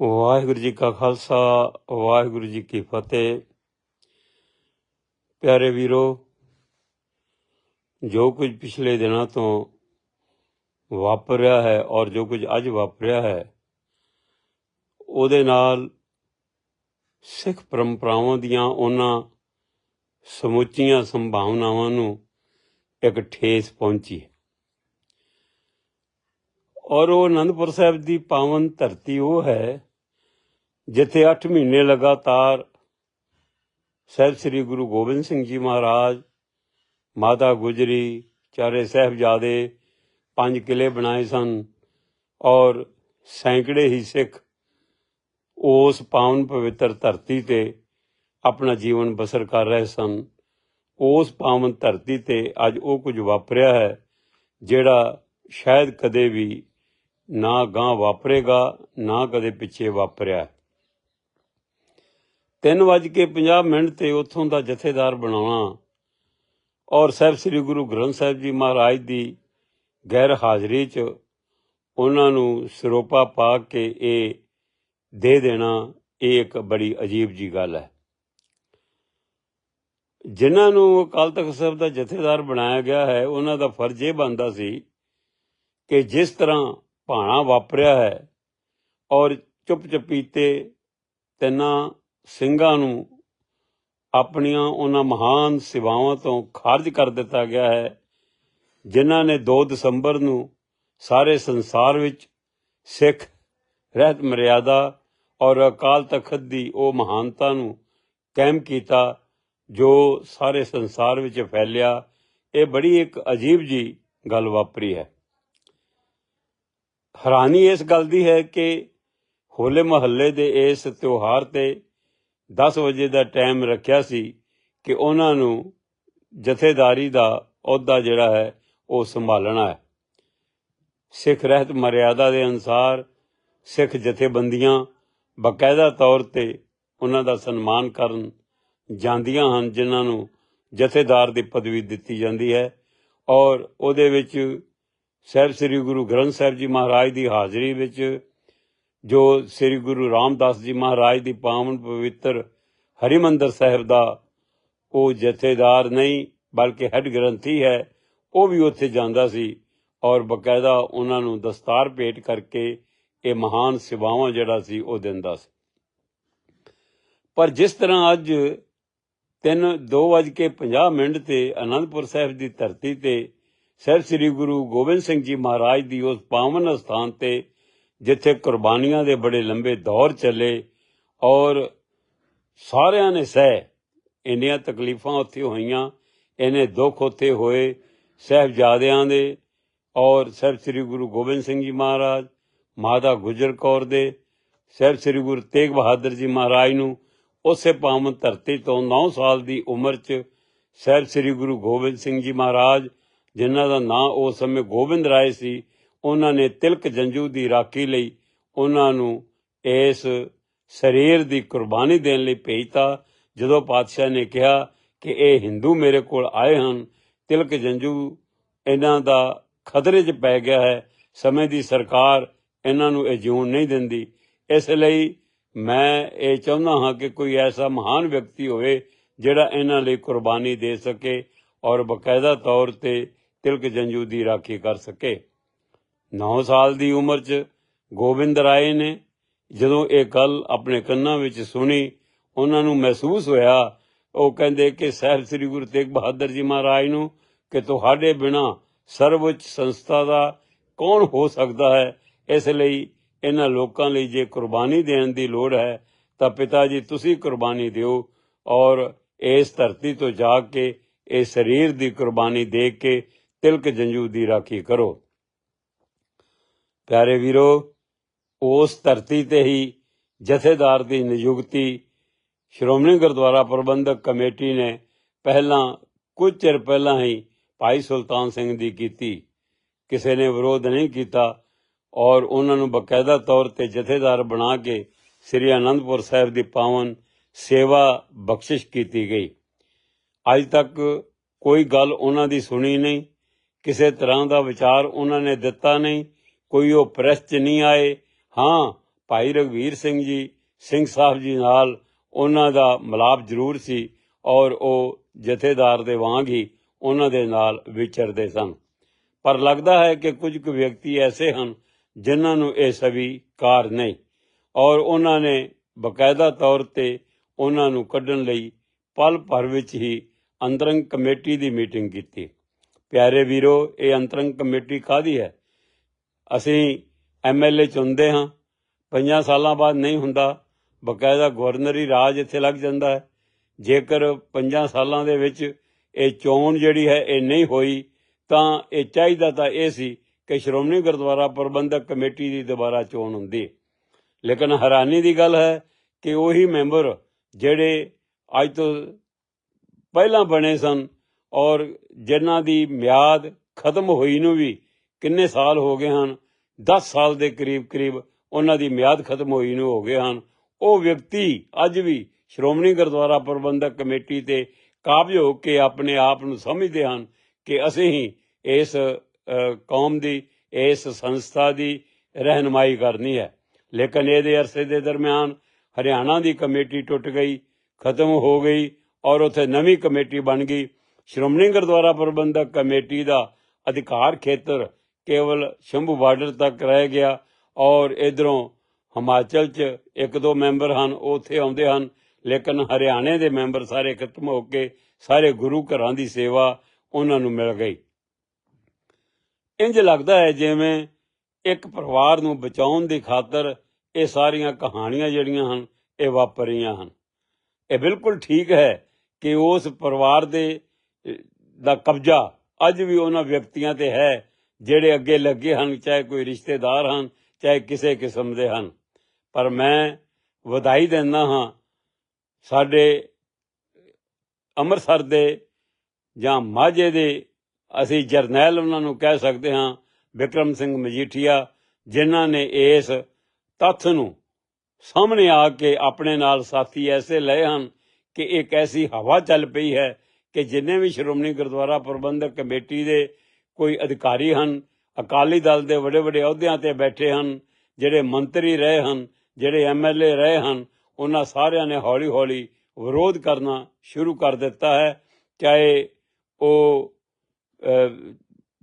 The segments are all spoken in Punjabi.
ਵਾਹਿਗੁਰੂ ਜੀ ਕਾ ਖਾਲਸਾ, ਵਾਹਿਗੁਰੂ ਜੀ ਕੀ ਫਤਿਹ। ਪਿਆਰੇ ਵੀਰੋ, ਜੋ ਕੁਝ ਪਿਛਲੇ ਦਿਨਾਂ ਤੋਂ ਵਾਪਰਿਆ ਹੈ ਔਰ ਜੋ ਕੁਝ ਅੱਜ ਵਾਪਰਿਆ ਹੈ, ਉਹਦੇ ਨਾਲ ਸਿੱਖ ਪਰੰਪਰਾਵਾਂ ਦੀਆਂ ਉਹਨਾਂ ਸਮੁੱਚੀਆਂ ਸੰਭਾਵਨਾਵਾਂ ਨੂੰ ਇੱਕ ਠੇਸ ਪਹੁੰਚੀ ਔਰ ਉਹ ਅਨੰਦਪੁਰ ਸਾਹਿਬ ਦੀ ਪਾਵਨ ਧਰਤੀ ਉਹ ਹੈ ਜਿੱਥੇ 8 ਮਹੀਨੇ ਲਗਾਤਾਰ ਸਾਹਿਬ ਸ੍ਰੀ ਗੁਰੂ ਗੋਬਿੰਦ ਸਿੰਘ ਜੀ ਮਹਾਰਾਜ, ਮਾਤਾ ਗੁਜਰੀ, ਚਾਰੇ ਸਾਹਿਬਜ਼ਾਦੇ ਪੰਜ ਕਿਲੇ ਬਣਾਏ ਸਨ ਔਰ ਸੈਂਕੜੇ ਹੀ ਸਿੱਖ ਉਸ ਪਾਵਨ ਪਵਿੱਤਰ ਧਰਤੀ ਤੇ ਆਪਣਾ ਜੀਵਨ ਬਸਰ ਕਰ ਰਹੇ ਸਨ। ਉਸ ਪਾਵਨ ਧਰਤੀ ਤੇ ਅੱਜ ਉਹ ਕੁਝ ਵਾਪਰਿਆ ਹੈ ਜਿਹੜਾ ਸ਼ਾਇਦ ਕਦੇ ਵੀ ਨਾ ਗਾਂ ਵਾਪਰੇਗਾ, ਨਾ ਕਦੇ ਪਿੱਛੇ ਵਾਪਰਿਆ। ਤਿੰਨ ਵੱਜ ਕੇ 50 ਮਿੰਟ ਤੇ ਉੱਥੋਂ ਦਾ ਜਥੇਦਾਰ ਬਣਾਉਣਾ। ਔਰ ਸਾਹਿਬ ਸ੍ਰੀ ਗੁਰੂ ਗ੍ਰੰਥ ਸਾਹਿਬ ਜੀ ਮਹਾਰਾਜ ਦੀ ਗੈਰ ਹਾਜ਼ਰੀ 'ਚ ਉਹਨਾਂ ਨੂੰ ਸਰੋਪਾ ਪਾ ਕੇ ਇਹ ਦੇ ਦੇਣਾ, ਇਹ ਇੱਕ ਬੜੀ ਅਜੀਬ ਜੀ ਗੱਲ ਹੈ। ਜਿਨ੍ਹਾਂ ਨੂੰ ਅਕਾਲ ਤਖਤ ਸਾਹਿਬ ਦਾ ਜਥੇਦਾਰ ਬਣਾਇਆ ਗਿਆ ਹੈ, ਉਹਨਾਂ ਦਾ ਫਰਜ਼ ਇਹ ਬਣਦਾ ਸੀ ਕਿ ਜਿਸ ਤਰ੍ਹਾਂ ਭਾਣਾ ਵਾਪਰਿਆ ਹੈ ਔਰ ਚੁੱਪ ਚਪੀਤੇ ਤਿੰਨਾਂ ਸਿੰਘਾਂ ਨੂੰ ਆਪਣੀਆਂ ਉਹਨਾਂ ਮਹਾਨ ਸੇਵਾਵਾਂ ਤੋਂ ਖਾਰਜ ਕਰ ਦਿੱਤਾ ਗਿਆ ਹੈ, ਜਿਨ੍ਹਾਂ ਨੇ 2 ਦਸੰਬਰ ਨੂੰ ਸਾਰੇ ਸੰਸਾਰ ਵਿੱਚ ਸਿੱਖ, ਰਹਿਤ ਮਰਿਆਦਾ ਔਰ ਅਕਾਲ ਤਖਤ ਦੀ ਉਹ ਮਹਾਨਤਾ ਨੂੰ ਕਾਇਮ ਕੀਤਾ, ਜੋ ਸਾਰੇ ਸੰਸਾਰ ਵਿੱਚ ਫੈਲਿਆ, ਇਹ ਬੜੀ ਇੱਕ ਅਜੀਬ ਜੀ ਗੱਲ ਵਾਪਰੀ ਹੈ। ਹੈਰਾਨੀ ਇਸ ਗੱਲ ਦੀ ਹੈ ਕਿ ਹੋਲੇ ਮਹੱਲੇ ਦੇ ਇਸ ਤਿਉਹਾਰ ਤੇ 10 ਵਜੇ ਦਾ ਟਾਈਮ ਰੱਖਿਆ ਸੀ ਕਿ ਉਹਨਾਂ ਨੂੰ ਜਥੇਦਾਰੀ ਦਾ ਅਹੁਦਾ ਜਿਹੜਾ ਹੈ ਉਹ ਸੰਭਾਲਣਾ ਹੈ। ਸਿੱਖ ਰਹਿਤ ਮਰਿਆਦਾ ਦੇ ਅਨਸਾਰ ਸਿੱਖ ਜਥੇਬੰਦੀਆਂ ਬਕਾਇਦਾ ਤੌਰ ਤੇ ਉਹਨਾਂ ਦਾ ਸਨਮਾਨ ਕਰਨ ਜਾਂਦੀਆਂ ਹਨ, ਜਿਨ੍ਹਾਂ ਨੂੰ ਜਥੇਦਾਰ ਦੀ ਪਦਵੀ ਦਿੱਤੀ ਜਾਂਦੀ ਹੈ ਔਰ ਉਹਦੇ ਵਿੱਚ ਸਾਹਿਬ ਸ੍ਰੀ ਗੁਰੂ ਗ੍ਰੰਥ ਸਾਹਿਬ ਜੀ ਮਹਾਰਾਜ ਦੀ ਹਾਜ਼ਰੀ ਵਿੱਚ ਜੋ ਸ੍ਰੀ ਗੁਰੂ ਰਾਮਦਾਸ ਜੀ ਮਹਾਰਾਜ ਦੀ ਪਾਵਨ ਪਵਿੱਤਰ ਹਰਿਮੰਦਰ ਸਾਹਿਬ ਦਾ ਉਹ ਜਥੇਦਾਰ ਨਹੀਂ, ਬਲਕਿ ਹੈੱਡ ਗ੍ਰੰਥੀ ਹੈ, ਉਹ ਵੀ ਉੱਥੇ ਜਾਂਦਾ ਸੀ ਔਰ ਬਕਾਇਦਾ ਉਹਨਾਂ ਨੂੰ ਦਸਤਾਰ ਭੇਟ ਕਰਕੇ ਇਹ ਮਹਾਨ ਸੇਵਾਵਾਂ ਜਿਹੜਾ ਸੀ ਉਹ ਦਿੰਦਾ ਸੀ। ਪਰ ਜਿਸ ਤਰ੍ਹਾਂ ਅੱਜ 3 2:50 ਮਿੰਟ ਤੇ ਅਨੰਦਪੁਰ ਸਾਹਿਬ ਦੀ ਧਰਤੀ ਤੇ ਸਾਹਿਬ ਸ੍ਰੀ ਗੁਰੂ ਗੋਬਿੰਦ ਸਿੰਘ ਜੀ ਮਹਾਰਾਜ ਦੀ ਉਸ ਪਾਵਨ ਸਥਾਨ ਤੇ ਜਿੱਥੇ ਕੁਰਬਾਨੀਆਂ ਦੇ ਬੜੇ ਲੰਬੇ ਦੌਰ ਚੱਲੇ ਔਰ ਸਾਰਿਆਂ ਨੇ ਸਹਿ, ਇੰਨੀਆਂ ਤਕਲੀਫਾਂ ਉੱਥੇ ਹੋਈਆਂ, ਇੰਨੇ ਦੁੱਖ ਉੱਥੇ ਹੋਏ ਸਹਿਬਜ਼ਾਦਿਆਂ ਦੇ ਔਰ ਸਾਹਿਬ ਸ੍ਰੀ ਗੁਰੂ ਗੋਬਿੰਦ ਸਿੰਘ ਜੀ ਮਹਾਰਾਜ, ਮਾਤਾ ਗੁਜਰ ਕੌਰ ਦੇ, ਸਾਹਿਬ ਸ੍ਰੀ ਗੁਰੂ ਤੇਗ ਬਹਾਦਰ ਜੀ ਮਹਾਰਾਜ ਨੂੰ ਉਸੇ ਪਾਵਨ ਧਰਤੀ ਤੋਂ 9 ਸਾਲ ਦੀ ਉਮਰ 'ਚ ਸਾਹਿਬ ਸ੍ਰੀ ਗੁਰੂ ਗੋਬਿੰਦ ਸਿੰਘ ਜੀ ਮਹਾਰਾਜ, ਜਿਨ੍ਹਾਂ ਦਾ ਨਾਂ ਉਸ ਸਮੇਂ ਗੋਬਿੰਦ ਰਾਏ ਸੀ ਉਹਨਾਂ ਨੇ ਤਿਲਕ ਜੰਜੂ ਦੀ ਰਾਖੀ ਲਈ ਉਹਨਾਂ ਨੂੰ ਇਸ ਸਰੀਰ ਦੀ ਕੁਰਬਾਨੀ ਦੇਣ ਲਈ ਭੇਜਤਾ। ਜਦੋਂ ਪਾਤਸ਼ਾਹ ਨੇ ਕਿਹਾ ਕਿ ਇਹ ਹਿੰਦੂ ਮੇਰੇ ਕੋਲ ਆਏ ਹਨ, ਤਿਲਕ ਜੰਜੂ ਇਹਨਾਂ ਦਾ ਖਤਰੇ 'ਚ ਪੈ ਗਿਆ ਹੈ। ਸਮੇਂ ਦੀ ਸਰਕਾਰ ਇਹਨਾਂ ਨੂੰ ਇਹ ਜਿਉਣ ਨਹੀਂ ਦਿੰਦੀ। ਇਸ ਲਈ ਮੈਂ ਇਹ ਚਾਹੁੰਦਾ ਹਾਂ ਕਿ ਕੋਈ ਐਸਾ ਮਹਾਨ ਵਿਅਕਤੀ ਹੋਵੇ ਜਿਹੜਾ ਇਹਨਾਂ ਲਈ ਕੁਰਬਾਨੀ ਦੇ ਸਕੇ ਔਰ ਬਕਾਇਦਾ ਤੌਰ ਤੇ ਤਿਲਕ ਜੰਜੂ ਦੀ ਰਾਖੀ ਕਰ ਸਕੇ। 9 ਸਾਲ ਦੀ ਉਮਰ 'ਚ ਗੋਬਿੰਦ ਰਾਏ ਨੇ ਜਦੋਂ ਇਹ ਗੱਲ ਆਪਣੇ ਕੰਨਾਂ ਵਿੱਚ ਸੁਣੀ, ਉਹਨਾਂ ਨੂੰ ਮਹਿਸੂਸ ਹੋਇਆ, ਉਹ ਕਹਿੰਦੇ ਕਿ ਸਾਹਿਬ ਸ੍ਰੀ ਗੁਰੂ ਤੇਗ ਬਹਾਦਰ ਜੀ ਮਹਾਰਾਜ ਨੂੰ ਕਿ ਤੁਹਾਡੇ ਬਿਨਾ ਸਰਵਉੱਚ ਸੰਸਥਾ ਦਾ ਕੌਣ ਹੋ ਸਕਦਾ ਹੈ? ਇਸ ਲਈ ਇਹਨਾਂ ਲੋਕਾਂ ਲਈ ਜੇ ਕੁਰਬਾਨੀ ਦੇਣ ਦੀ ਲੋੜ ਹੈ, ਤਾਂ ਪਿਤਾ ਜੀ ਤੁਸੀਂ ਕੁਰਬਾਨੀ ਦਿਓ ਔਰ ਇਸ ਧਰਤੀ ਤੋਂ ਜਾ ਕੇ ਇਹ ਸਰੀਰ ਦੀ ਕੁਰਬਾਨੀ ਦੇ ਕੇ ਤਿਲਕ ਜੰਜੂ ਦੀ ਰਾਖੀ ਕਰੋ। ਪਿਆਰੇ ਵੀਰੋ, ਉਸ ਧਰਤੀ ਤੇ ਹੀ ਜਥੇਦਾਰ ਦੀ ਨਿਯੁਕਤੀ ਸ਼੍ਰੋਮਣੀ ਗੁਰਦੁਆਰਾ ਪ੍ਰਬੰਧਕ ਕਮੇਟੀ ਨੇ ਪਹਿਲਾਂ ਕੁਝ ਚਿਰ ਪਹਿਲਾਂ ਹੀ ਭਾਈ ਸੁਲਤਾਨ ਸਿੰਘ ਦੀ ਕੀਤੀ। ਕਿਸੇ ਨੇ ਵਿਰੋਧ ਨਹੀਂ ਕੀਤਾ ਔਰ ਉਹਨਾਂ ਨੂੰ ਬਕਾਇਦਾ ਤੌਰ ਤੇ ਜਥੇਦਾਰ ਬਣਾ ਕੇ ਸ੍ਰੀ ਅਨੰਦਪੁਰ ਸਾਹਿਬ ਦੀ ਪਾਵਨ ਸੇਵਾ ਬਖਸ਼ਿਸ਼ ਕੀਤੀ ਗਈ। ਅੱਜ ਤੱਕ ਕੋਈ ਗੱਲ ਉਹਨਾਂ ਦੀ ਸੁਣੀ ਨਹੀਂ, ਕਿਸੇ ਤਰ੍ਹਾਂ ਦਾ ਵਿਚਾਰ ਉਹਨਾਂ ਨੇ ਦਿੱਤਾ ਨਹੀਂ ਕੋਈ ਉਹ ਪ੍ਰੈਸ 'ਚ ਨਹੀਂ ਆਏ। ਹਾਂ, ਭਾਈ ਰਘਵੀਰ ਸਿੰਘ ਜੀ, ਸਿੰਘ ਸਾਹਿਬ ਜੀ ਨਾਲ ਉਹਨਾਂ ਦਾ ਮਿਲਾਪ ਜ਼ਰੂਰ ਸੀ ਔਰ ਉਹ ਜਥੇਦਾਰ ਦੇ ਵਾਂਗ ਹੀ ਉਹਨਾਂ ਦੇ ਨਾਲ ਵਿਚਰਦੇ ਸਨ। ਪਰ ਲੱਗਦਾ ਹੈ ਕਿ ਕੁਝ ਕੁ ਵਿਅਕਤੀ ਐਸੇ ਹਨ ਜਿਨ੍ਹਾਂ ਨੂੰ ਇਹ ਸਵੀਕਾਰ ਨਹੀਂ ਔਰ ਉਹਨਾਂ ਨੇ ਬਕਾਇਦਾ ਤੌਰ ਤੇ ਉਹਨਾਂ ਨੂੰ ਕੱਢਣ ਲਈ ਪਲ ਭਰ ਵਿੱਚ ਹੀ ਅੰਤਰੰਗ ਕਮੇਟੀ ਦੀ ਮੀਟਿੰਗ ਕੀਤੀ। ਪਿਆਰੇ ਵੀਰੋ, ਇਹ ਅੰਤਰੰਗ ਕਮੇਟੀ ਕਾਦੀ ਹੈ? ਅਸੀਂ ਐਮਐਲਏ ਚੁਣਦੇ ਹਾਂ। ਪੰਜਾਂ ਸਾਲਾਂ ਬਾਅਦ ਨਹੀਂ ਹੁੰਦਾ। ਬਕਾਇਦਾ ਗਵਰਨਰੀ ਰਾਜ ਇੱਥੇ ਲੱਗ ਜਾਂਦਾ ਹੈ। ਜੇਕਰ ਪੰਜਾਂ ਸਾਲਾਂ ਦੇ ਵਿੱਚ ਇਹ ਚੋਣ ਜਿਹੜੀ ਹੈ ਇਹ ਨਹੀਂ ਹੋਈ, ਤਾਂ ਇਹ ਚਾਹੀਦਾ ਤਾਂ ਇਹ ਸੀ ਕਿ ਸ਼੍ਰੋਮਣੀ ਗੁਰਦੁਆਰਾ ਪ੍ਰਬੰਧਕ ਕਮੇਟੀ ਦੀ ਦੁਬਾਰਾ ਚੋਣ ਹੁੰਦੀ। ਲੇਕਿਨ ਹੈਰਾਨੀ ਦੀ ਗੱਲ ਹੈ ਕਿ ਉਹੀ ਮੈਂਬਰ ਜਿਹੜੇ ਅੱਜ ਤੋਂ ਪਹਿਲਾਂ ਬਣੇ ਸਨ ਔਰ ਜਿਨ੍ਹਾਂ ਦੀ ਮਿਆਦ ਖਤਮ ਹੋਈ ਨੂੰ ਵੀ ਕਿੰਨੇ ਸਾਲ ਹੋ ਗਏ ਹਨ? 10 ਸਾਲ ਦੇ ਕਰੀਬ ਕਰੀਬ ਉਹਨਾਂ ਦੀ ਮਿਆਦ ਖਤਮ ਹੋਈ ਨੂੰ ਹੋ ਗਏ ਹਨ। ਉਹ ਵਿਅਕਤੀ ਅੱਜ ਵੀ ਸ਼੍ਰੋਮਣੀ ਗੁਰਦੁਆਰਾ ਪ੍ਰਬੰਧਕ ਕਮੇਟੀ ਤੇ ਕਾਬਜ ਹੋ ਕੇ ਆਪਣੇ ਆਪ ਨੂੰ ਸਮਝਦੇ ਹਨ ਕਿ ਅਸੀਂ ਹੀ ਇਸ ਕੌਮ ਦੀ, ਇਸ ਸੰਸਥਾ ਦੀ ਰਹਿਨਮਾਈ ਕਰਨੀ ਹੈ। ਲੇਕਿਨ ਇਹਦੇ ਅਰਸੇ ਦੇ ਦਰਮਿਆਨ ਹਰਿਆਣਾ ਦੀ ਕਮੇਟੀ ਟੁੱਟ ਗਈ, ਖਤਮ ਹੋ ਗਈ ਔਰ ਉੱਥੇ ਨਵੀਂ ਕਮੇਟੀ ਬਣ ਗਈ। ਸ਼੍ਰੋਮਣੀ ਗੁਰਦੁਆਰਾ ਪ੍ਰਬੰਧਕ ਕਮੇਟੀ ਦਾ ਅਧਿਕਾਰ ਖੇਤਰ ਕੇਵਲ ਸ਼ੰਭੂ ਬਾਰਡਰ ਤੱਕ ਰਹਿ ਗਿਆ ਔਰ ਇਧਰੋਂ ਹਿਮਾਚਲ 'ਚ ਇੱਕ ਦੋ ਮੈਂਬਰ ਹਨ ਉਹ ਉੱਥੇ ਆਉਂਦੇ ਹਨ, ਲੇਕਿਨ ਹਰਿਆਣੇ ਦੇ ਮੈਂਬਰ ਸਾਰੇ ਖਤਮ ਹੋ ਕੇ ਸਾਰੇ ਗੁਰੂ ਘਰਾਂ ਦੀ ਸੇਵਾ ਉਹਨਾਂ ਨੂੰ ਮਿਲ ਗਈ। ਇੰਜ ਲੱਗਦਾ ਹੈ ਜਿਵੇਂ ਇੱਕ ਪਰਿਵਾਰ ਨੂੰ ਬਚਾਉਣ ਦੀ ਖਾਤਰ ਇਹ ਸਾਰੀਆਂ ਕਹਾਣੀਆਂ ਜਿਹੜੀਆਂ ਹਨ, ਇਹ ਵਾਪਰ ਰਹੀਆਂ ਹਨ। ਇਹ ਬਿਲਕੁਲ ਠੀਕ ਹੈ ਕਿ ਉਸ ਪਰਿਵਾਰ ਦੇ ਦਾ ਕਬਜ਼ਾ ਅੱਜ ਵੀ ਉਹਨਾਂ ਵਿਅਕਤੀਆਂ ਤੇ ਹੈ ਜਿਹੜੇ ਅੱਗੇ ਲੱਗੇ ਹਨ, ਚਾਹੇ ਕੋਈ ਰਿਸ਼ਤੇਦਾਰ ਹਨ, ਚਾਹੇ ਕਿਸੇ ਕਿਸਮ ਦੇ ਹਨ। ਪਰ ਮੈਂ ਵਧਾਈ ਦਿੰਦਾ ਹਾਂ, ਸਾਡੇ ਅੰਮ੍ਰਿਤਸਰ ਦੇ ਜਾਂ ਮਾਝੇ ਦੇ, ਅਸੀਂ ਜਰਨੈਲ ਉਹਨਾਂ ਨੂੰ ਕਹਿ ਸਕਦੇ ਹਾਂ, ਵਿਕਰਮ ਸਿੰਘ ਮਜੀਠੀਆ, ਜਿਨ੍ਹਾਂ ਨੇ ਇਸ ਤੱਥ ਨੂੰ ਸਾਹਮਣੇ ਆ ਕੇ ਆਪਣੇ ਨਾਲ ਸਾਥੀ ਐਸੇ ਲਏ ਹਨ ਕਿ ਇੱਕ ਐਸੀ ਹਵਾ ਚੱਲ ਪਈ ਹੈ ਕਿ ਜਿੰਨੇ ਵੀ ਸ਼੍ਰੋਮਣੀ ਗੁਰਦੁਆਰਾ ਪ੍ਰਬੰਧਕ ਕਮੇਟੀ ਦੇ ਕੋਈ ਅਧਿਕਾਰੀ ਹਨ, ਅਕਾਲੀ ਦਲ ਦੇ ਵੱਡੇ ਵੱਡੇ ਅਹੁਦਿਆਂ ਤੇ ਬੈਠੇ ਹਨ, ਜਿਹੜੇ ਮੰਤਰੀ ਰਹੇ ਹਨ, ਜਿਹੜੇ ਐਮਐਲਏ ਰਹੇ ਹਨ, ਉਹਨਾਂ ਸਾਰਿਆਂ ਨੇ ਹੌਲੀ ਹੌਲੀ ਵਿਰੋਧ ਕਰਨਾ ਸ਼ੁਰੂ ਕਰ ਦਿੱਤਾ ਹੈ। ਚਾਹੇ ਉਹ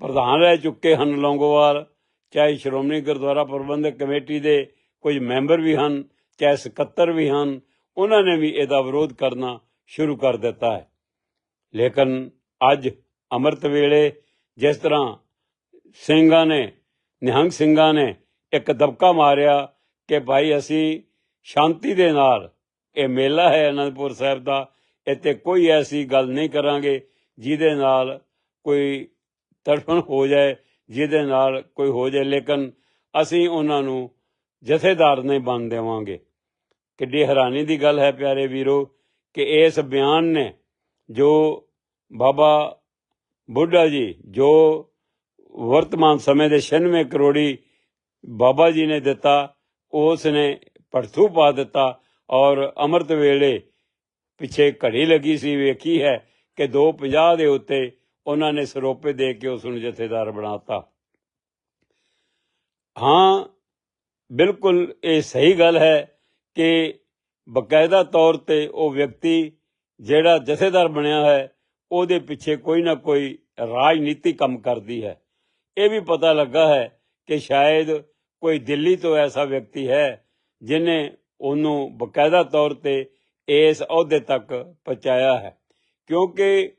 ਪ੍ਰਧਾਨ ਰਹਿ ਚੁੱਕੇ ਹਨ ਲੌਂਗੋਵਾਲ, ਚਾਹੇ ਸ਼੍ਰੋਮਣੀ ਗੁਰਦੁਆਰਾ ਪ੍ਰਬੰਧਕ ਕਮੇਟੀ ਦੇ ਕੁਝ ਮੈਂਬਰ ਵੀ ਹਨ, ਚਾਹੇ ਸਕੱਤਰ ਵੀ ਹਨ, ਉਹਨਾਂ ਨੇ ਵੀ ਇਹਦਾ ਵਿਰੋਧ ਕਰਨਾ ਸ਼ੁਰੂ ਕਰ ਦਿੱਤਾ ਹੈ। ਲੇਕਿਨ ਅੱਜ ਅੰਮ੍ਰਿਤ ਵੇਲੇ ਜਿਸ ਤਰ੍ਹਾਂ ਸਿੰਘਾਂ ਨੇ, ਨਿਹੰਗ ਸਿੰਘਾਂ ਨੇ ਇੱਕ ਦਬਕਾ ਮਾਰਿਆ ਕਿ ਭਾਈ ਅਸੀਂ ਸ਼ਾਂਤੀ ਦੇ ਨਾਲ ਇਹ ਮੇਲਾ ਹੈ ਅਨੰਦਪੁਰ ਸਾਹਿਬ ਦਾ, ਇੱਥੇ ਕੋਈ ਐਸੀ ਗੱਲ ਨਹੀਂ ਕਰਾਂਗੇ ਜਿਹਦੇ ਨਾਲ ਕੋਈ ਤੜਫਣ ਹੋ ਜਾਏ, ਜਿਹਦੇ ਨਾਲ ਕੋਈ ਹੋ ਜਾਏ, ਲੇਕਿਨ ਅਸੀਂ ਉਹਨਾਂ ਨੂੰ ਜਥੇਦਾਰ ਨਹੀਂ ਬਣ ਦੇਵਾਂਗੇ। ਕਿੱਡੀ ਹੈਰਾਨੀ ਦੀ ਗੱਲ ਹੈ ਪਿਆਰੇ ਵੀਰੋ ਕਿ ਇਸ ਬਿਆਨ ਨੇ ਜੋ ਬਾਬਾ ਬੁੱਢਾ ਜੀ, ਜੋ ਵਰਤਮਾਨ ਸਮੇਂ ਦੇ 96 ਕਰੋੜੀ ਬਾਬਾ ਜੀ ਨੇ ਦਿੱਤਾ, ਉਸ ਨੇ ਪਰਥੂ ਪਾ ਦਿੱਤਾ ਔਰ ਅੰਮ੍ਰਿਤ ਵੇਲੇ ਪਿੱਛੇ ਘੜੀ ਲੱਗੀ ਸੀ, ਵੇਖੀ ਹੈ ਕਿ 250 ਦੇ ਉੱਤੇ ਉਹਨਾਂ ਨੇ ਸਰੋਪੇ ਦੇ ਕੇ ਉਸ ਨੂੰ ਜਥੇਦਾਰ ਬਣਾਤਾ। ਹਾਂ, ਬਿਲਕੁਲ ਇਹ ਸਹੀ ਗੱਲ ਹੈ ਕਿ ਬਕਾਇਦਾ ਤੌਰ ਤੇ ਉਹ ਵਿਅਕਤੀ ਜਿਹੜਾ ਜਥੇਦਾਰ ਬਣਿਆ ਹੈ ਉਹਦੇ ਪਿੱਛੇ ਕੋਈ ਨਾ ਕੋਈ ਰਾਜਨੀਤੀ ਕੰਮ ਕਰਦੀ ਹੈ। ਇਹ ਵੀ ਪਤਾ ਲੱਗਾ ਹੈ ਕਿ ਸ਼ਾਇਦ ਕੋਈ ਦਿੱਲੀ ਤੋਂ ਐਸਾ ਵਿਅਕਤੀ ਹੈ ਜਿਨੇ ਉਹਨੂੰ ਬਕਾਇਦਾ ਤੌਰ ਤੇ ਇਸ ਅਹੁਦੇ ਤੱਕ ਪਹੁੰਚਾਇਆ ਹੈ। ਕਿਉਂਕਿ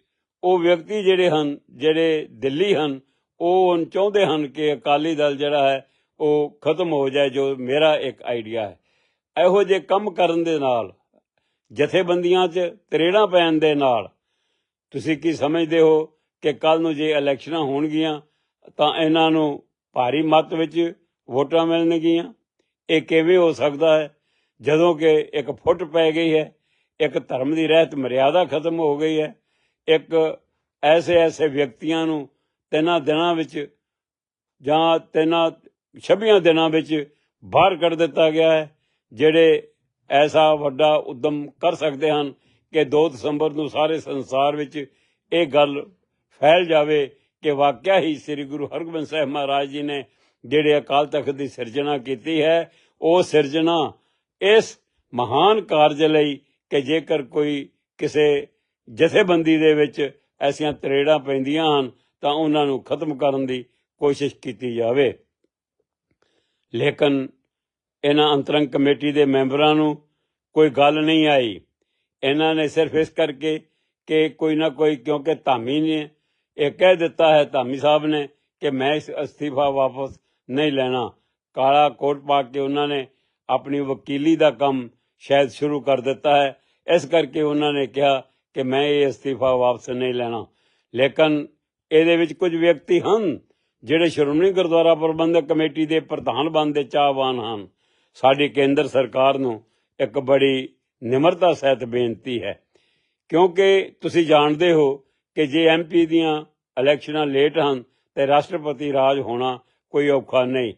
ਉਹ ਵਿਅਕਤੀ ਜਿਹੜੇ ਹਨ, ਜਿਹੜੇ ਦਿੱਲੀ ਹਨ, ਉਹ ਹੁਣ ਚਾਹੁੰਦੇ ਹਨ ਕਿ ਅਕਾਲੀ ਦਲ ਜਿਹੜਾ ਹੈ ਉਹ ਖਤਮ ਹੋ ਜਾਏ, ਜੋ ਮੇਰਾ ਇੱਕ ਆਈਡੀਆ ਹੈ। ਇਹੋ ਜਿਹੇ ਕੰਮ ਕਰਨ ਦੇ ਨਾਲ, ਜਥੇਬੰਦੀਆਂ 'ਚ ਤਰੇੜਾਂ ਪੈਣ ਦੇ ਨਾਲ ਤੁਸੀਂ ਕੀ ਸਮਝਦੇ ਹੋ ਕਿ ਕੱਲ ਨੂੰ ਜੇ ਇਲੈਕਸ਼ਨਾਂ ਹੋਣਗੀਆਂ, ਤਾਂ ਇਹਨਾਂ ਨੂੰ ਭਾਰੀ ਮਤ ਵਿੱਚ ਵੋਟਾਂ ਮਿਲਣਗੀਆਂ? ਇਹ ਕਿਵੇਂ ਹੋ ਸਕਦਾ ਹੈ? ਜਦੋਂ ਕਿ ਇੱਕ ਫੁੱਟ ਪੈ ਗਈ ਹੈ, ਇੱਕ ਧਰਮ ਦੀ ਰਹਿਤ ਮਰਿਆਦਾ ਖਤਮ ਹੋ ਗਈ ਹੈ, ਇੱਕ ਐਸੇ ਐਸੇ ਵਿਅਕਤੀਆਂ ਨੂੰ ਤਿੰਨਾਂ ਦਿਨਾਂ ਵਿੱਚ ਜਾਂ ਤਿੰਨਾਂ ਛੱਬੀਆਂ ਦਿਨਾਂ ਵਿੱਚ ਬਾਹਰ ਕੱਢ ਦਿੱਤਾ ਗਿਆ ਹੈ, ਜਿਹੜੇ ਐਸਾ ਵੱਡਾ ਉਦਮ ਕਰ ਸਕਦੇ ਹਨ ਕਿ 2 ਦਸੰਬਰ ਨੂੰ ਸਾਰੇ ਸੰਸਾਰ ਵਿੱਚ ਇਹ ਗੱਲ ਫੈਲ ਜਾਵੇ ਕਿ ਵਾਕਿਆ ਹੀ ਸ੍ਰੀ ਗੁਰੂ ਹਰਗੋਬਿੰਦ ਸਾਹਿਬ ਮਹਾਰਾਜ ਜੀ ਨੇ ਜਿਹੜੇ ਅਕਾਲ ਤਖਤ ਦੀ ਸਿਰਜਣਾ ਕੀਤੀ ਹੈ, ਉਹ ਸਿਰਜਣਾ ਇਸ ਮਹਾਨ ਕਾਰਜ ਲਈ ਕਿ ਜੇਕਰ ਕੋਈ ਕਿਸੇ ਜਥੇਬੰਦੀ ਦੇ ਵਿੱਚ ਐਸੀਆਂ ਤਰੇੜਾਂ ਪੈਂਦੀਆਂ ਹਨ, ਤਾਂ ਉਹਨਾਂ ਨੂੰ ਖਤਮ ਕਰਨ ਦੀ ਕੋਸ਼ਿਸ਼ ਕੀਤੀ ਜਾਵੇ। ਲੇਕਿਨ ਇਹਨਾਂ ਅੰਤਰੰਗ ਕਮੇਟੀ ਦੇ ਮੈਂਬਰਾਂ ਨੂੰ ਕੋਈ ਗੱਲ ਨਹੀਂ ਆਈ। ਇਹਨਾਂ ਨੇ ਸਿਰਫ ਇਸ ਕਰਕੇ ਕਿ ਕੋਈ ਨਾ ਕੋਈ ਕਿਉਂਕਿ ਧਾਮੀ ਨੇ, ਇਹ ਕਹਿ ਦਿੱਤਾ ਹੈ ਧਾਮੀ ਸਾਹਿਬ ਨੇ ਕਿ ਮੈਂ ਇਸ ਅਸਤੀਫਾ ਵਾਪਸ ਨਹੀਂ ਲੈਣਾ। ਕਾਲਾ ਕੋਟ ਪਾ ਕੇ ਉਹਨਾਂ ਨੇ ਆਪਣੀ ਵਕੀਲੀ ਦਾ ਕੰਮ ਸ਼ਾਇਦ ਸ਼ੁਰੂ ਕਰ ਦਿੱਤਾ ਹੈ। ਇਸ ਕਰਕੇ ਉਹਨਾਂ ਨੇ ਕਿਹਾ ਕਿ ਮੈਂ ਇਹ ਅਸਤੀਫਾ ਵਾਪਸ ਨਹੀਂ ਲੈਣਾ। ਲੇਕਿਨ ਇਹਦੇ ਵਿੱਚ ਕੁਝ ਵਿਅਕਤੀ ਹਨ ਜਿਹੜੇ ਸ਼੍ਰੋਮਣੀ ਗੁਰਦੁਆਰਾ ਪ੍ਰਬੰਧਕ ਕਮੇਟੀ ਦੇ ਪ੍ਰਧਾਨ ਬਣਨ ਦੇ ਚਾਹਵਾਨ ਹਨ। ਸਾਡੀ ਕੇਂਦਰ ਸਰਕਾਰ ਨੂੰ ਇੱਕ ਬੜੀ ਨਿਮਰਤਾ ਸਹਿਤ ਬੇਨਤੀ ਹੈ। ਕਿਉਂਕਿ ਤੁਸੀਂ ਜਾਣਦੇ ਹੋ ਕਿ ਜੇ ਐਮਪੀ ਦੀਆਂ ਇਲੈਕਸ਼ਨਾਂ ਲੇਟ ਹਨ, ਤੇ ਰਾਸ਼ਟਰਪਤੀ ਰਾਜ ਹੋਣਾ ਕੋਈ ਔਖਾ ਨਹੀਂ।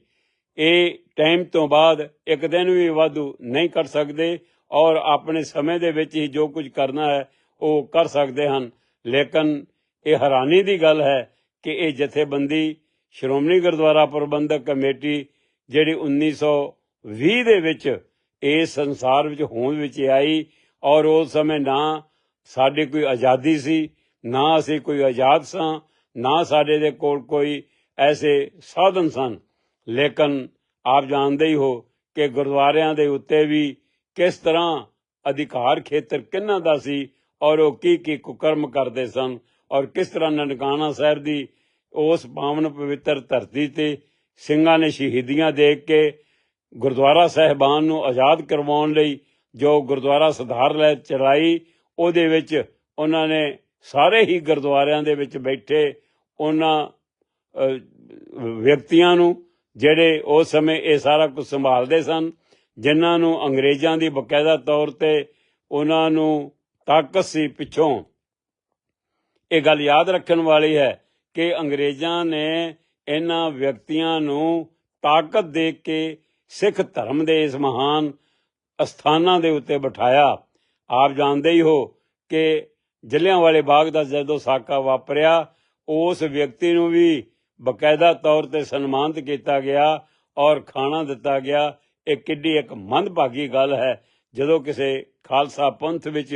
ਇਹ ਟਾਈਮ ਤੋਂ ਬਾਅਦ ਇੱਕ ਦਿਨ ਵੀ ਵਾਧੂ ਨਹੀਂ ਕਰ ਸਕਦੇ ਔਰ ਆਪਣੇ ਸਮੇਂ ਦੇ ਵਿੱਚ ਹੀ ਜੋ ਕੁਝ ਕਰਨਾ ਹੈ, ਉਹ ਕਰ ਸਕਦੇ ਹਨ। ਲੇਕਿਨ ਇਹ ਹੈਰਾਨੀ ਦੀ ਗੱਲ ਹੈ ਕਿ ਇਹ ਜਥੇਬੰਦੀ ਸ਼੍ਰੋਮਣੀ ਗੁਰਦੁਆਰਾ ਪ੍ਰਬੰਧਕ ਕਮੇਟੀ ਜਿਹੜੀ 1920 ਦੇ ਵਿੱਚ ਇਸ ਸੰਸਾਰ ਵਿੱਚ ਹੋਂਦ ਵਿੱਚ ਆਈ ਔਰ ਉਸ ਸਮੇਂ ਨਾ ਸਾਡੀ ਕੋਈ ਆਜ਼ਾਦੀ ਸੀ, ਨਾ ਅਸੀਂ ਕੋਈ ਆਜ਼ਾਦ ਸਾਂ, ਨਾ ਸਾਡੇ ਦੇ ਕੋਲ ਕੋਈ ਐਸੇ ਸਾਧਨ ਸਨ। ਲੇਕਿਨ ਆਪ ਜਾਣਦੇ ਹੀ ਹੋ ਕਿ ਗੁਰਦੁਆਰਿਆਂ ਦੇ ਉੱਤੇ ਵੀ ਕਿਸ ਤਰ੍ਹਾਂ ਅਧਿਕਾਰ ਖੇਤਰ ਕਿਹਨਾਂ ਦਾ ਸੀ ਔਰ ਉਹ ਕੀ ਕੀ ਕੁਕਰਮ ਕਰਦੇ ਸਨ ਔਰ ਕਿਸ ਤਰ੍ਹਾਂ ਨਨਕਾਣਾ ਸਾਹਿਬ ਦੀ ਉਸ ਪਾਵਨ ਪਵਿੱਤਰ ਧਰਤੀ ਤੇ ਸਿੰਘਾਂ ਨੇ ਸ਼ਹੀਦੀਆਂ ਦੇ ਕੇ ਗੁਰਦੁਆਰਾ ਸਾਹਿਬਾਨ ਨੂੰ ਆਜ਼ਾਦ ਕਰਵਾਉਣ ਲਈ ਜੋ ਗੁਰਦੁਆਰਾ ਸੁਧਾਰ ਲੈ ਚਲਾਈ ਉਹਦੇ ਵਿੱਚ ਉਹਨਾਂ ਨੇ ਸਾਰੇ ਹੀ ਗੁਰਦੁਆਰਿਆਂ ਦੇ ਵਿੱਚ ਬੈਠੇ ਉਹਨਾਂ ਵਿਅਕਤੀਆਂ ਨੂੰ, ਜਿਹੜੇ ਉਸ ਸਮੇਂ ਇਹ ਸਾਰਾ ਕੁਝ ਸੰਭਾਲਦੇ ਸਨ, ਜਿਨ੍ਹਾਂ ਨੂੰ ਅੰਗਰੇਜ਼ਾਂ ਦੀ ਬਕਾਇਦਾ ਤੌਰ ਤੇ ਉਹਨਾਂ ਨੂੰ ਤਾਕਤ ਸੀ ਪਿੱਛੋਂ। ਇਹ ਗੱਲ ਯਾਦ ਰੱਖਣ ਵਾਲੀ ਹੈ ਕਿ ਅੰਗਰੇਜ਼ਾਂ ਨੇ ਇਹਨਾਂ ਵਿਅਕਤੀਆਂ ਨੂੰ ਤਾਕਤ ਦੇ ਕੇ ਸਿੱਖ ਧਰਮ ਦੇ ਇਸ ਮਹਾਨ ਅਸਥਾਨਾਂ ਦੇ ਉੱਤੇ ਬਿਠਾਇਆ। ਆਪ ਜਾਣਦੇ ਹੀ ਹੋ ਕਿ ਜਲਿਆਂਵਾਲੇ ਬਾਗ ਦਾ ਜਦੋਂ ਸਾਕਾ ਵਾਪਰਿਆ, ਉਸ ਵਿਅਕਤੀ ਨੂੰ ਵੀ ਬਕਾਇਦਾ ਤੌਰ ਤੇ ਸਨਮਾਨਿਤ ਕੀਤਾ ਗਿਆ ਔਰ ਖਾਣਾ ਦਿੱਤਾ ਗਿਆ। ਇਹ ਕਿੱਡੀ ਇੱਕ ਮੰਦਭਾਗੀ ਗੱਲ ਹੈ, ਜਦੋਂ ਕਿਸੇ ਖਾਲਸਾ ਪੰਥ ਵਿੱਚ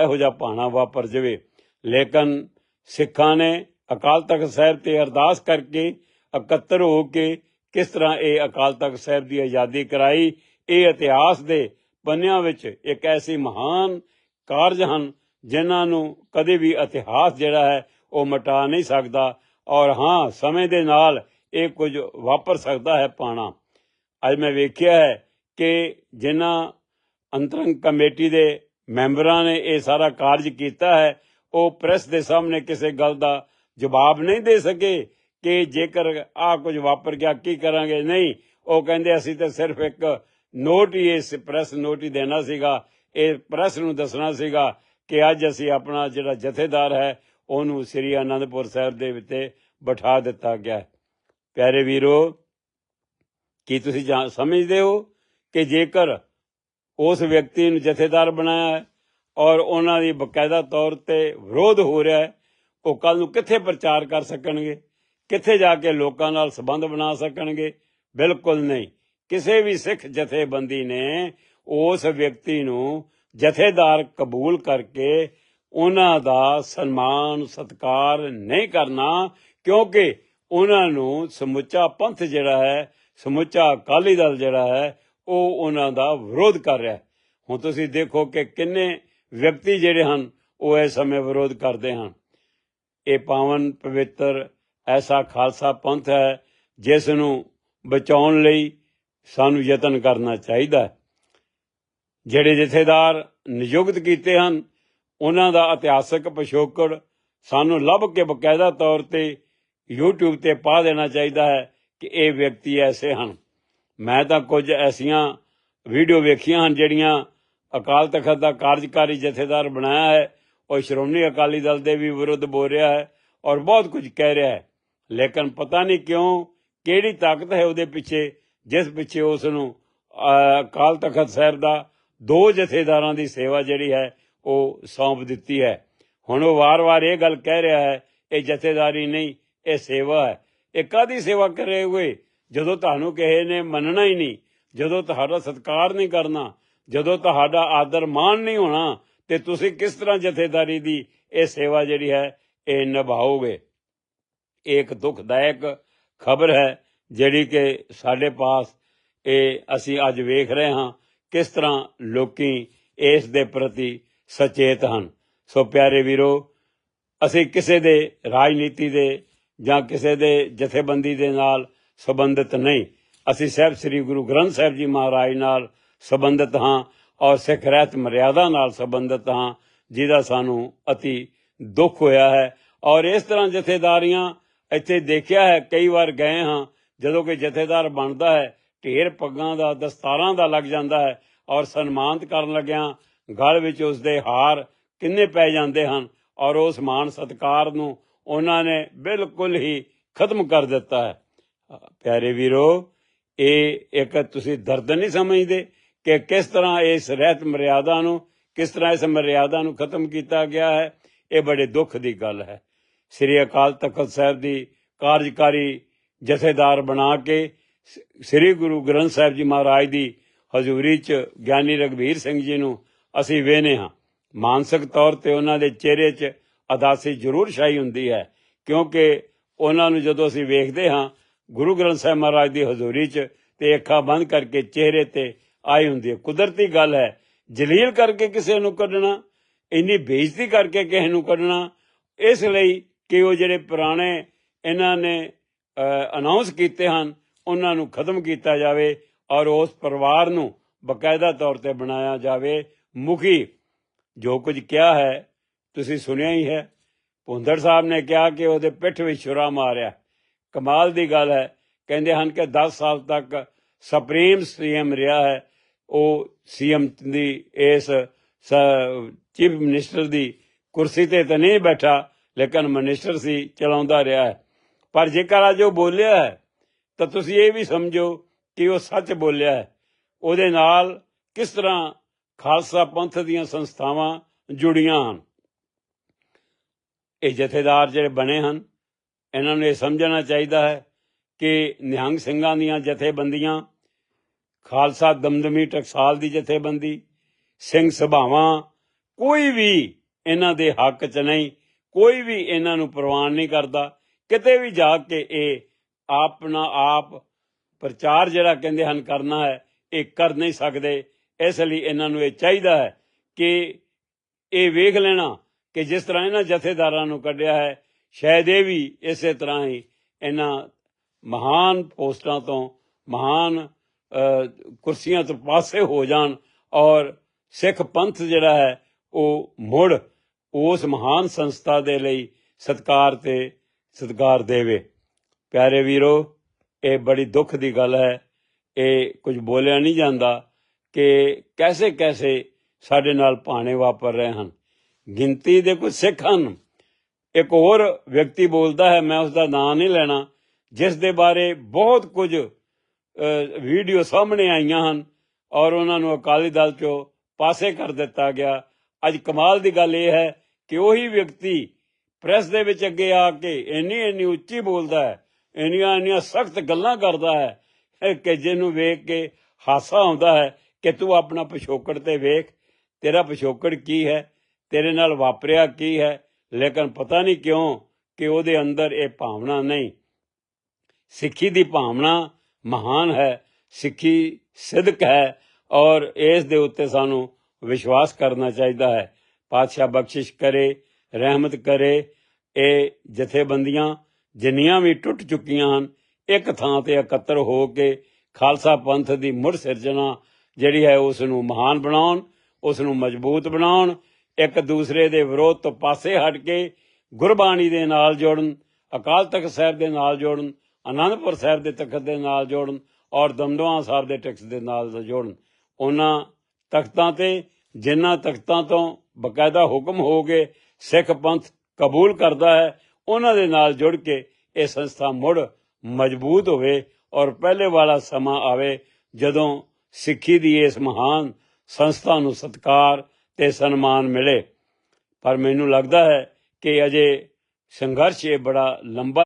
ਇਹੋ ਜਿਹਾ ਭਾਣਾ ਵਾਪਰ ਜਾਵੇ। ਲੇਕਿਨ ਸਿੱਖਾਂ ਨੇ ਅਕਾਲ ਤਖਤ ਸਾਹਿਬ ਤੇ ਅਰਦਾਸ ਕਰਕੇ ਇਕੱਤਰ ਹੋ ਕੇ ਕਿਸ ਤਰ੍ਹਾਂ ਇਹ ਅਕਾਲ ਤਖਤ ਸਾਹਿਬ ਦੀ ਆਜ਼ਾਦੀ ਕਰਾਈ, ਇਹ ਇਤਿਹਾਸ ਦੇ ਪੰਨਿਆਂ ਵਿੱਚ ਇੱਕ ਐਸੀ ਮਹਾਨ ਕਾਰਜ ਹਨ ਜਿਨ੍ਹਾਂ ਨੂੰ ਕਦੇ ਵੀ ਇਤਿਹਾਸ ਜਿਹੜਾ ਹੈ ਉਹ ਮਿਟਾ ਨਹੀਂ ਸਕਦਾ ਔਰ ਹਾਂ, ਸਮੇਂ ਦੇ ਨਾਲ ਇਹ ਕੁਝ ਵਾਪਰ ਸਕਦਾ ਹੈ ਪਾਣਾ। ਅੱਜ ਮੈਂ ਵੇਖਿਆ ਹੈ ਕਿ ਜਿਨ੍ਹਾਂ ਅੰਤਰੰਗ ਕਮੇਟੀ ਦੇ ਮੈਂਬਰਾਂ ਨੇ ਇਹ ਸਾਰਾ ਕਾਰਜ ਕੀਤਾ ਹੈ, ਉਹ ਪ੍ਰੈਸ ਦੇ ਸਾਹਮਣੇ ਕਿਸੇ ਗੱਲ ਦਾ ਜਵਾਬ ਨਹੀਂ ਦੇ ਸਕੇ। ਕਿ ਜੇਕਰ ਆ ਕੁਝ ਵਾਪਰ ਗਿਆ, ਕੀ ਕਰਾਂਗੇ? ਨਹੀਂ, ਉਹ ਕਹਿੰਦੇ ਅਸੀਂ ਤਾਂ ਸਿਰਫ ਇੱਕ ਨੋਟ ਹੀ ਇਸ ਪ੍ਰੈਸ ਨੋਟ ਹੀ ਦੇਣਾ ਸੀਗਾ। ਇਹ ਪ੍ਰੈਸ ਨੂੰ ਦੱਸਣਾ ਸੀਗਾ ਕਿ ਅੱਜ ਅਸੀਂ ਆਪਣਾ ਜਿਹੜਾ ਜਥੇਦਾਰ ਹੈ, ਉਹਨੂੰ ਸ੍ਰੀ ਅਨੰਦਪੁਰ ਸਾਹਿਬ ਦੇ ਵਿੱਚ ਬਿਠਾ ਦਿੱਤਾ ਗਿਆ ਪਿਆਰੇ ਵੀਰੋ, ਕੀ ਤੁਸੀਂ ਜਾਣ- ਸਮਝਦੇ ਹੋ ਕਿ ਜੇਕਰ ਉਸ ਵਿਅਕਤੀ ਨੂੰ ਜਥੇਦਾਰ ਬਣਾਇਆ ਹੈ ਔਰ ਉਹਨਾਂ ਦੀ ਬਕਾਇਦਾ ਤੌਰ ਤੇ ਵਿਰੋਧ ਹੋ ਰਿਹਾ ਹੈ, ਉਹ ਕੱਲ ਨੂੰ ਕਿੱਥੇ ਪ੍ਰਚਾਰ ਕਰ ਸਕਣਗੇ? ਕਿੱਥੇ ਜਾ ਕੇ ਲੋਕਾਂ ਨਾਲ ਸੰਬੰਧ ਬਣਾ ਸਕਣਗੇ? ਬਿਲਕੁਲ ਨਹੀਂ। ਕਿਸੇ ਵੀ ਸਿੱਖ ਜਥੇਬੰਦੀ ਨੇ ਉਸ ਵਿਅਕਤੀ ਨੂੰ ਜਥੇਦਾਰ ਕਬੂਲ ਕਰਕੇ ਉਹਨਾਂ ਦਾ ਸਨਮਾਨ, ਸਤਕਾਰ ਨਹੀਂ ਕਰਨਾ, ਕਿਉਂਕਿ ਉਹਨਾਂ ਨੂੰ ਸਮੁੱਚਾ ਪੰਥ ਜਿਹੜਾ ਹੈ, ਸਮੁੱਚਾ ਅਕਾਲੀ ਦਲ ਜਿਹੜਾ ਹੈ, ਉਹ ਉਹਨਾਂ ਦਾ ਵਿਰੋਧ ਕਰ ਰਿਹਾ ਹੈ। ਹੁਣ ਤੁਸੀਂ ਦੇਖੋ ਕਿ ਕਿੰਨੇ ਵਿਅਕਤੀ ਜਿਹੜੇ ਹਨ, ਉਹ ਇਸ ਸਮੇਂ ਵਿਰੋਧ ਕਰਦੇ ਹਨ। ਇਹ ਪਾਵਨ ਪਵਿੱਤਰ ਐਸਾ ਖਾਲਸਾ ਪੰਥ ਹੈ ਜਿਸ ਨੂੰ ਬਚਾਉਣ ਲਈ ਸਾਨੂੰ ਯਤਨ ਕਰਨਾ ਚਾਹੀਦਾ ਹੈ। ਜਿਹੜੇ ਜਥੇਦਾਰ ਨਿਯੁਕਤ ਕੀਤੇ ਹਨ, ਉਹਨਾਂ ਦਾ ਇਤਿਹਾਸਕ ਪਿਛੋਕੜ ਸਾਨੂੰ ਲੱਭ ਕੇ ਬਕਾਇਦਾ ਤੌਰ ਤੇ YouTube ਤੇ ਪਾ ਦੇਣਾ ਚਾਹੀਦਾ ਹੈ ਕਿ ਇਹ ਵਿਅਕਤੀ ਐਸੇ ਹਨ। ਮੈਂ ਤਾਂ ਕੁਝ ਐਸੀਆਂ ਵੀਡੀਓ ਵੇਖੀਆਂ ਹਨ ਜਿਹੜੀਆਂ ਅਕਾਲ ਤਖਤ ਦਾ ਕਾਰਜਕਾਰੀ ਜਥੇਦਾਰ ਬਣਾਇਆ ਹੈ, ਉਹ ਸ਼੍ਰੋਮਣੀ ਅਕਾਲੀ ਦਲ ਦੇ ਵੀ ਵਿਰੁੱਧ ਬੋਲ ਰਿਹਾ ਹੈ ਔਰ ਬਹੁਤ ਕੁਝ ਕਹਿ ਰਿਹਾ ਹੈ। ਲੇਕਿਨ ਪਤਾ ਨਹੀਂ ਕਿਉਂ ਕਿਹੜੀ ਤਾਕਤ ਹੈ ਉਹਦੇ ਪਿੱਛੇ ਜਿਸ ਪਿੱਛੇ ਉਸ ਨੂੰ ਅਹ, ਅਕਾਲ ਤਖਤ ਸਾਹਿਬ ਦਾ ਦੋ ਜਥੇਦਾਰਾਂ ਦੀ ਸੇਵਾ ਜਿਹੜੀ ਹੈ ਉਹ ਸੌਂਪ ਦਿੱਤੀ ਹੈ। ਹੁਣ ਉਹ ਵਾਰ-ਵਾਰ ਇਹ ਗੱਲ ਕਹਿ ਰਿਹਾ ਹੈ ਇਹ ਜਥੇਦਾਰੀ ਨਹੀਂ ਇਹ ਸੇਵਾ ਹੈ। ਇਹ ਕਾਦੀ ਸੇਵਾ ਕਰੇ ਹੋਏ? ਜਦੋਂ ਤੁਹਾਨੂੰ ਕਹੇ ਨੇ ਮੰਨਣਾ ਹੀ ਨਹੀਂ ਜਦੋਂ ਤੁਹਾਡਾ ਸਤਿਕਾਰ ਨਹੀਂ ਕਰਨਾ ਜਦੋਂ ਤੁਹਾਡਾ ਆਦਰ ਮਾਣ ਨਹੀਂ ਹੋਣਾ ਤੇ ਤੁਸੀਂ ਕਿਸ ਤਰ੍ਹਾਂ ਜਥੇਦਾਰੀ ਦੀ ਇਹ ਸੇਵਾ ਜਿਹੜੀ ਹੈ ਇਹ ਨਿਭਾਓਗੇ? ਇੱਕ ਦੁਖਦਾਇਕ ਖਬਰ ਹੈ, ਜਿਹੜੀ ਕਿ ਸਾਡੇ ਪਾਸ ਇਹ ਅਸੀਂ ਅੱਜ ਵੇਖ ਰਹੇ ਹਾਂ, ਕਿਸ ਤਰ੍ਹਾਂ ਲੋਕੀ ਇਸ ਦੇ ਪ੍ਰਤੀ ਸਚੇਤ ਹਨ। ਸੋ ਪਿਆਰੇ ਵੀਰੋ, ਅਸੀਂ ਕਿਸੇ ਦੇ ਰਾਜਨੀਤੀ ਦੇ ਜਾਂ ਕਿਸੇ ਦੇ ਜਥੇਬੰਦੀ ਦੇ ਨਾਲ ਸੰਬੰਧਿਤ ਨਹੀਂ। ਅਸੀਂ ਸਹਿਬ ਸ੍ਰੀ ਗੁਰੂ ਗ੍ਰੰਥ ਸਾਹਿਬ ਜੀ ਮਹਾਰਾਜ ਨਾਲ ਸੰਬੰਧਿਤ ਹਾਂ ਔਰ ਸਿੱਖ ਰਹਿਤ ਮਰਿਆਦਾ ਨਾਲ ਸੰਬੰਧਿਤ ਹਾਂ, ਜਿਹਦਾ ਸਾਨੂੰ ਅਤੀ ਦੁੱਖ ਹੋਇਆ ਹੈ। ਔਰ ਇਸ ਤਰ੍ਹਾਂ ਜਥੇਦਾਰੀਆਂ ਇੱਥੇ ਦੇਖਿਆ ਹੈ, ਕਈ ਵਾਰ ਗਏ ਹਾਂ, ਜਦੋਂ ਕਿ ਜਥੇਦਾਰ ਬਣਦਾ ਹੈ, ਢੇਰ ਪੱਗਾਂ ਦਾ, ਦਸਤਾਰਾਂ ਦਾ ਲੱਗ ਜਾਂਦਾ ਹੈ ਔਰ ਸਨਮਾਨਿਤ ਕਰਨ ਲੱਗਿਆਂ ਗਲ ਵਿੱਚ ਉਸ ਦੇ ਹਾਰ ਕਿੰਨੇ ਪੈ ਜਾਂਦੇ ਹਨ ਔਰ ਉਸ ਮਾਣ ਸਤਕਾਰ ਨੂੰ ਉਹਨਾਂ ਨੇ ਬਿਲਕੁਲ ਹੀ ਖਤਮ ਕਰ ਦਿੱਤਾ ਹੈ। ਪਿਆਰੇ ਵੀਰੋ, ਇਹ ਇੱਕ ਤੁਸੀਂ ਦਰਦ ਨਹੀਂ ਸਮਝਦੇ ਕਿ ਕਿਸ ਤਰ੍ਹਾਂ ਇਸ ਰਹਿਤ ਮਰਿਆਦਾ ਨੂੰ, ਕਿਸ ਤਰ੍ਹਾਂ ਇਸ ਮਰਿਆਦਾ ਨੂੰ ਖਤਮ ਕੀਤਾ ਗਿਆ ਹੈ, ਇਹ ਬੜੇ ਦੁੱਖ ਦੀ ਗੱਲ ਹੈ। ਸ੍ਰੀ ਅਕਾਲ ਤਖਤ ਸਾਹਿਬ ਦੀ ਕਾਰਜਕਾਰੀ ਜਥੇਦਾਰ ਬਣਾ ਕੇ ਸ- ਸ੍ਰੀ ਗੁਰੂ ਗ੍ਰੰਥ ਸਾਹਿਬ ਜੀ ਮਹਾਰਾਜ ਦੀ ਹਜ਼ੂਰੀ 'ਚ ਗਿਆਨੀ ਰਗਵੀਰ ਸਿੰਘ ਜੀ ਨੂੰ ਅਸੀਂ ਵੇਖਦੇ ਹਾਂ। ਮਾਨਸਿਕ ਤੌਰ ਤੇ ਉਹਨਾਂ ਦੇ ਚਿਹਰੇ 'ਚ ਅਦਾਸੀ ਜ਼ਰੂਰ ਛਾਈ ਹੁੰਦੀ ਹੈ, ਕਿਉਂਕਿ ਉਹਨਾਂ ਨੂੰ ਜਦੋਂ ਅਸੀਂ ਵੇਖਦੇ ਹਾਂ, ਗੁਰੂ ਗ੍ਰੰਥ ਸਾਹਿਬ ਮਹਾਰਾਜ ਦੀ ਹਜ਼ੂਰੀ 'ਚ ਤੇ ਅੱਖਾਂ ਬੰਦ ਕਰਕੇ ਚਿਹਰੇ ਤੇ ਆਈ ਹੁੰਦੀ ਹੈ। ਕੁਦਰਤੀ ਗੱਲ ਹੈ, ਜਲੀਲ ਕਰਕੇ ਕਿਸੇ ਨੂੰ ਕੱਢਣਾ, ਇੰਨੀ ਬੇਇੱਜ਼ਤੀ ਕਰਕੇ ਕਿਸੇ ਨੂੰ ਕੱਢਣਾ, ਇਸ ਲਈ ਕਿ ਉਹ ਜਿਹੜੇ ਪੁਰਾਣੇ ਇਹਨਾਂ ਨੇ ਅਨਾਉਂਸ ਕੀਤੇ ਹਨ, ਉਹਨਾਂ ਨੂੰ ਖਤਮ ਕੀਤਾ ਜਾਵੇ ਔਰ ਉਸ ਪਰਿਵਾਰ ਨੂੰ ਬਕਾਇਦਾ ਤੌਰ ਤੇ ਬਣਾਇਆ ਜਾਵੇ। ਮੁਖੀ ਜੋ ਕੁਝ ਕਿਹਾ ਹੈ, ਤੁਸੀਂ ਸੁਣਿਆ ਹੀ ਹੈ। ਭੁੰਦੜ ਸਾਹਿਬ ਨੇ ਕਿਹਾ ਕਿ ਉਹਦੇ ਪਿੱਠ ਵਿੱਚ ਛੁਰਾ ਮਾਰਿਆ। ਕਮਾਲ ਦੀ ਗੱਲ ਹੈ। ਕਹਿੰਦੇ ਹਨ ਕਿ 10 ਸਾਲ ਤੱਕ ਸੁਪਰੀਮ ਸੀਐਮ ਰਿਹਾ ਹੈ। ਉਹ ਸੀਐਮ ਦੀ ਇਸ ਚੀਫ ਮਿਨਿਸਟਰ ਦੀ ਕੁਰਸੀ ਤੇ ਤਾਂ ਨਹੀਂ ਬੈਠਾ। ਲੇਕਿਨ ਮਨਿਸਟਰ ਸੀ, ਚਲਾਉਂਦਾ ਰਿਹਾ ਹੈ। ਪਰ ਜੇਕਰ ਅੱਜ ਉਹ ਬੋਲਿਆ ਹੈ, ਤਾਂ ਤੁਸੀਂ ਇਹ ਵੀ ਸਮਝੋ ਕਿ ਉਹ ਸੱਚ ਬੋਲਿਆ ਹੈ। ਉਹਦੇ ਨਾਲ ਕਿਸ ਤਰ੍ਹਾਂ ਖਾਲਸਾ ਪੰਥ ਦੀਆਂ ਸੰਸਥਾਵਾਂ ਜੁੜੀਆਂ ਹਨ? ਇਹ ਜਥੇਦਾਰ ਜਿਹੜੇ ਬਣੇ ਹਨ, ਇਹਨਾਂ ਨੂੰ ਇਹ ਸਮਝਣਾ ਚਾਹੀਦਾ ਹੈ ਕਿ ਨਿਹੰਗ ਸਿੰਘਾਂ ਦੀਆਂ ਜਥੇਬੰਦੀਆਂ, ਖਾਲਸਾ ਦਮਦਮੀ ਟਕਸਾਲ ਦੀ ਜਥੇਬੰਦੀ, ਸਿੰਘ ਸਭਾਵਾਂ, ਕੋਈ ਵੀ ਇਹਨਾਂ ਦੇ ਹੱਕ 'ਚ ਨਹੀਂ ਕੋਈ ਵੀ ਇਹਨਾਂ ਨੂੰ ਪ੍ਰਵਾਨ ਨਹੀਂ ਕਰਦਾ, ਕਿਤੇ ਵੀ ਜਾ ਕੇ ਇਹ ਆਪਣਾ ਆਪ ਪ੍ਰਚਾਰ ਜਿਹੜਾ ਕਹਿੰਦੇ ਹਨ ਕਰਨਾ ਹੈ, ਇਹ ਕਰ ਨਹੀਂ ਸਕਦੇ। ਇਸ ਲਈ ਇਹਨਾਂ ਨੂੰ ਇਹ ਚਾਹੀਦਾ ਹੈ ਕਿ ਇਹ ਵੇਖ ਲੈਣਾ ਕਿ ਜਿਸ ਤਰ੍ਹਾਂ ਇਹਨਾਂ ਜਥੇਦਾਰਾਂ ਨੂੰ ਕੱਢਿਆ ਹੈ, ਸ਼ਾਇਦ ਇਹ ਵੀ ਇਸੇ ਤਰ੍ਹਾਂ ਹੀ ਇਹਨਾਂ ਮਹਾਨ ਪੋਸਟਾਂ ਤੋਂ ਮਹਾਨ ਕੁਰਸੀਆਂ ਤੋਂ ਪਾਸੇ ਹੋ ਜਾਣ ਔਰ ਸਿੱਖ ਪੰਥ ਜਿਹੜਾ ਹੈ, ਉਹ ਮੁੜ ਉਸ ਮਹਾਨ ਸੰਸਥਾ ਦੇ ਲਈ ਸਤਕਾਰ ਤੇ ਸਤਕਾਰ ਦੇਵੇ। ਪਿਆਰੇ ਵੀਰੋ, ਇਹ ਬੜੀ ਦੁੱਖ ਦੀ ਗੱਲ ਹੈ। ਇਹ ਕੁਝ ਬੋਲਿਆ ਨਹੀਂ ਜਾਂਦਾ ਕਿ ਕੈਸੇ ਕੈਸੇ ਸਾਡੇ ਨਾਲ ਭਾਣੇ ਵਾਪਰ ਰਹੇ ਹਨ। ਗਿਣਤੀ ਦੇ ਕੁਝ ਸਿੱਖ ਹਨ। ਇੱਕ ਹੋਰ ਵਿਅਕਤੀ ਬੋਲਦਾ ਹੈ, ਮੈਂ ਉਸ ਦਾ ਨਾਂ ਨਹੀਂ ਲੈਣਾ, ਜਿਸ ਦੇ ਬਾਰੇ ਬਹੁਤ ਕੁਝ ਵੀਡੀਓ ਸਾਹਮਣੇ ਆਈਆਂ ਹਨ ਔਰ ਉਹਨਾਂ ਨੂੰ ਅਕਾਲੀ ਦਲ ਚੋਂ ਪਾਸੇ ਕਰ ਦਿੱਤਾ ਗਿਆ। ਅੱਜ ਕਮਾਲ ਦੀ ਗੱਲ ਇਹ ਹੈ ਕਿ ਉਹੀ ਵਿਅਕਤੀ ਪ੍ਰੈਸ ਦੇ ਵਿੱਚ ਅੱਗੇ ਆ ਕੇ ਇੰਨੀ ਇੰਨੀ ਉੱਚੀ ਬੋਲਦਾ ਹੈ, ਇੰਨੀਆਂ ਇੰਨੀਆਂ ਸਖਤ ਗੱਲਾਂ ਕਰਦਾ ਹੈ, ਇਹ ਕਿ ਜਿਹਨੂੰ ਵੇਖ ਕੇ ਹਾਸਾ ਆਉਂਦਾ ਹੈ ਕਿ ਤੂੰ ਆਪਣਾ ਪਿਛੋਕੜ ਤੇ ਵੇਖ, ਤੇਰਾ ਪਿਛੋਕੜ ਕੀ ਹੈ, ਤੇਰੇ ਨਾਲ ਵਾਪਰਿਆ ਕੀ ਹੈ, ਲੇਕਿਨ ਪਤਾ ਨਹੀਂ ਕਿਉਂ ਕਿ ਉਹਦੇ ਅੰਦਰ ਇਹ ਭਾਵਨਾ ਨਹੀਂ। ਸਿੱਖੀ ਦੀ ਭਾਵਨਾ ਮਹਾਨ ਹੈ, ਸਿੱਖੀ ਸਿਦਕ ਹੈ ਔਰ ਇਸ ਦੇ ਉੱਤੇ ਸਾਨੂੰ ਵਿਸ਼ਵਾਸ ਕਰਨਾ ਚਾਹੀਦਾ ਹੈ। ਪਾਤਸ਼ਾਹ ਬਖਸ਼ਿਸ਼ ਕਰੇ, ਰਹਿਮਤ ਕਰੇ। ਇਹ ਜਥੇਬੰਦੀਆਂ ਜਿੰਨੀਆਂ ਵੀ ਟੁੱਟ ਚੁੱਕੀਆਂ ਹਨ, ਇੱਕ ਥਾਂ ਤੇ ਇਕੱਤਰ ਹੋ ਕੇ ਖਾਲਸਾ ਪੰਥ ਦੀ ਮੁੜ ਸਿਰਜਣਾ ਜਿਹੜੀ ਹੈ ਉਸ ਨੂੰ ਮਹਾਨ ਬਣਾਉਣ ਉਸ ਨੂੰ ਮਜ਼ਬੂਤ ਬਣਾਉਣ, ਇੱਕ ਦੂਸਰੇ ਦੇ ਵਿਰੋਧ ਤੋਂ ਪਾਸੇ ਹਟ ਕੇ ਗੁਰਬਾਣੀ ਦੇ ਨਾਲ ਜੋੜਨ, ਅਕਾਲ ਤਖਤ ਸਾਹਿਬ ਦੇ ਨਾਲ ਜੋੜਨ ਆਨੰਦਪੁਰ ਸਾਹਿਬ ਦੇ ਤਖਤ ਦੇ ਨਾਲ ਜੋੜਨ ਔਰ ਦਮਦਮਾ ਸਾਹਿਬ ਦੇ ਟੈਕਸ ਦੇ ਨਾਲ ਜੋੜਨ। ਉਹਨਾਂ ਤਖਤਾਂ ਤੇ ਜਿਨ੍ਹਾਂ ਤਖਤਾਂ ਤੋਂ ਬਕਾਇਦਾ ਹੁਕਮ ਹੋ ਗਏ ਸਿੱਖ ਪੰਥ ਕਬੂਲ ਕਰਦਾ ਹੈ, ਉਹਨਾਂ ਦੇ ਨਾਲ ਜੁੜ ਕੇ ਇਹ ਸੰਸਥਾ ਮੁੜ ਮਜ਼ਬੂਤ ਹੋਵੇ ਔਰ ਪਹਿਲੇ ਵਾਲਾ ਸਮਾਂ ਆਵੇ ਜਦੋਂ ਸਿੱਖੀ ਦੀ ਇਸ ਮਹਾਨ ਸੰਸਥਾ ਨੂੰ ਸਤਕਾਰ ਤੇ ਸਨਮਾਨ ਮਿਲੇ। ਪਰ ਮੈਨੂੰ ਲੱਗਦਾ ਹੈ ਕਿ ਅਜੇ ਸੰਘਰਸ਼ ਇਹ ਬੜਾ ਲੰਬਾ